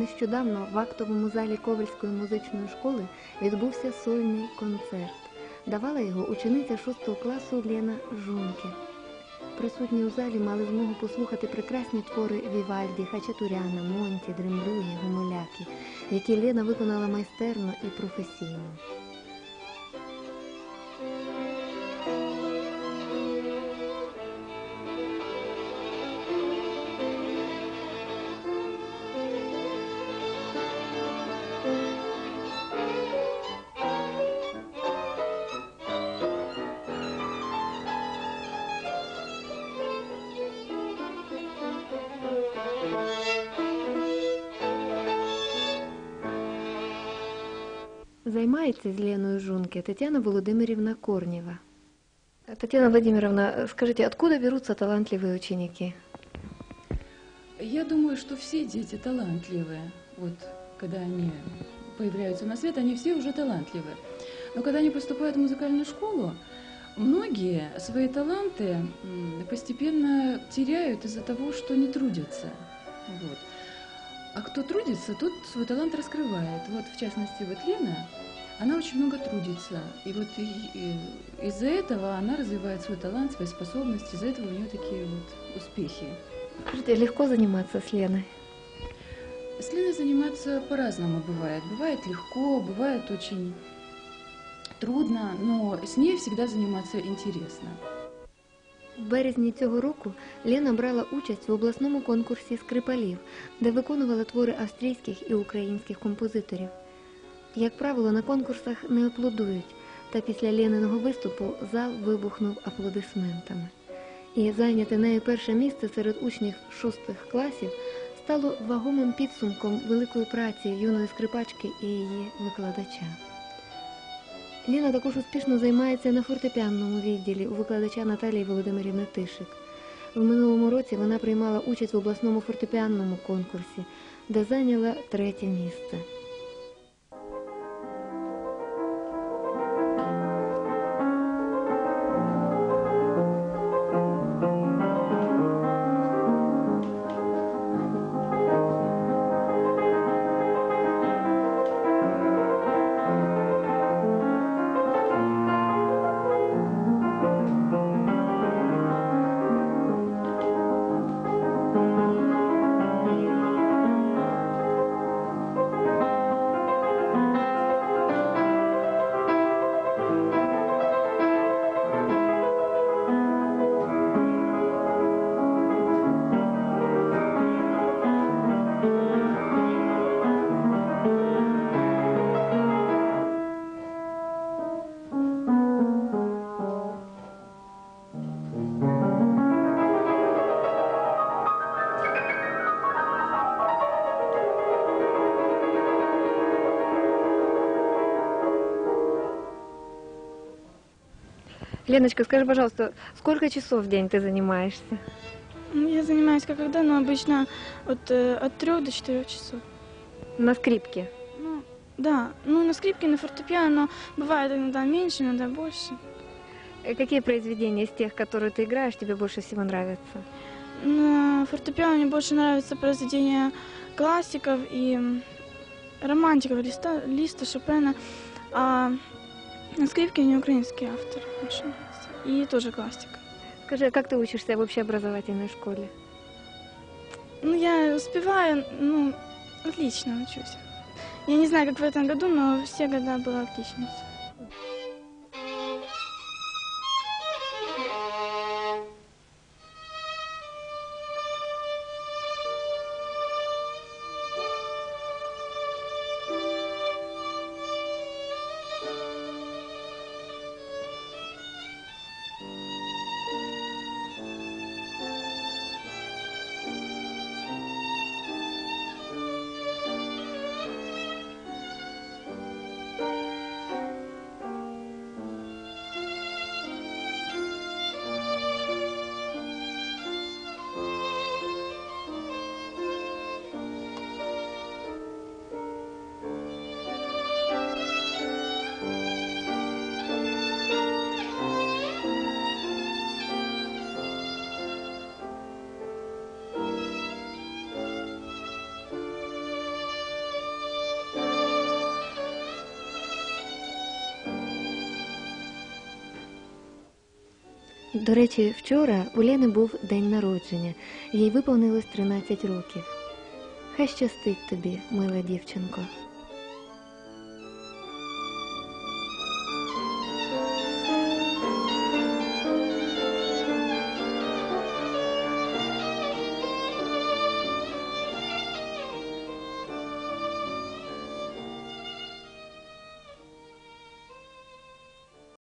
нещодавно в актовому залі Ковальської музичної школи відбувся сольний концерт. Давала його учениця 6 класу Лена Жунке. Присутні у залі мали змогу послухати прекрасні твори Вівальді, Хачатуряна, Монті, Дремлюги, Гумоляки, які Лена виконала майстерно і професійно. Займається з Леною Жунке Тетяна Володимирівна Корнєва. Татьяна Владимировна, скажите, откуда берутся талантливые ученики? Я думаю, что все дети талантливые. Вот когда они появляются на свет, они все уже талантливые. Но когда они поступают в музыкальную школу, многие свои таланты м, постепенно теряют из-за того, что не трудятся. Вот. А кто трудится, тот свой талант раскрывает. Вот, в частности, вот Лена, она очень много трудится. И вот из-за этого она развивает свой талант, свои способности, из-за этого у нее такие вот успехи. Скажите, легко заниматься с Леной? С Леной заниматься по-разному бывает. Бывает легко, бывает очень трудно, но с ней всегда заниматься интересно. Березні цього року Лена брала участь в обласному конкурсі скрипалів, де виконувала твори австрійських і українських композиторів. Як правило, на конкурсах не аплодують, та після Лениного виступу зал вибухнув аплодисментами. І зайняте нею перше місце серед учнів шостих класів стало вагомим підсумком великої праці юної скрипачки і її викладача. Ліна також успішно займається на фортепіанному відділі у викладача Наталії Володимирівни Тишик. В минулому році вона приймала участь в обласному фортепіанному конкурсі, де зайняла третє місце. Леночка, скажи, пожалуйста, сколько часов в день ты занимаешься? Ну, Я занимаюсь как когда, но обычно от, э, от 3 до 4 часов. На скрипке. Ну, да, ну на скрипке, на фортепиано бывает иногда меньше, иногда больше. Э, Какие произведения из тех, которые ты играешь, тебе больше всего нравятся? На фортепиано мне больше нравятся произведения классиков и романтиков Листа, Листа Шопена, а на скрипке мне украинский автор очень нравится. И тоже классика. Скажи, а как ты учишься в общеобразовательной школе? Ну, я успеваю, ну, отлично учусь. Я не знаю, как в этом году, но все года была отличница. До речі, вчора у Лени був день народження, їй виповнилось 13 років. Хай щастить тобі, мила дівчинко.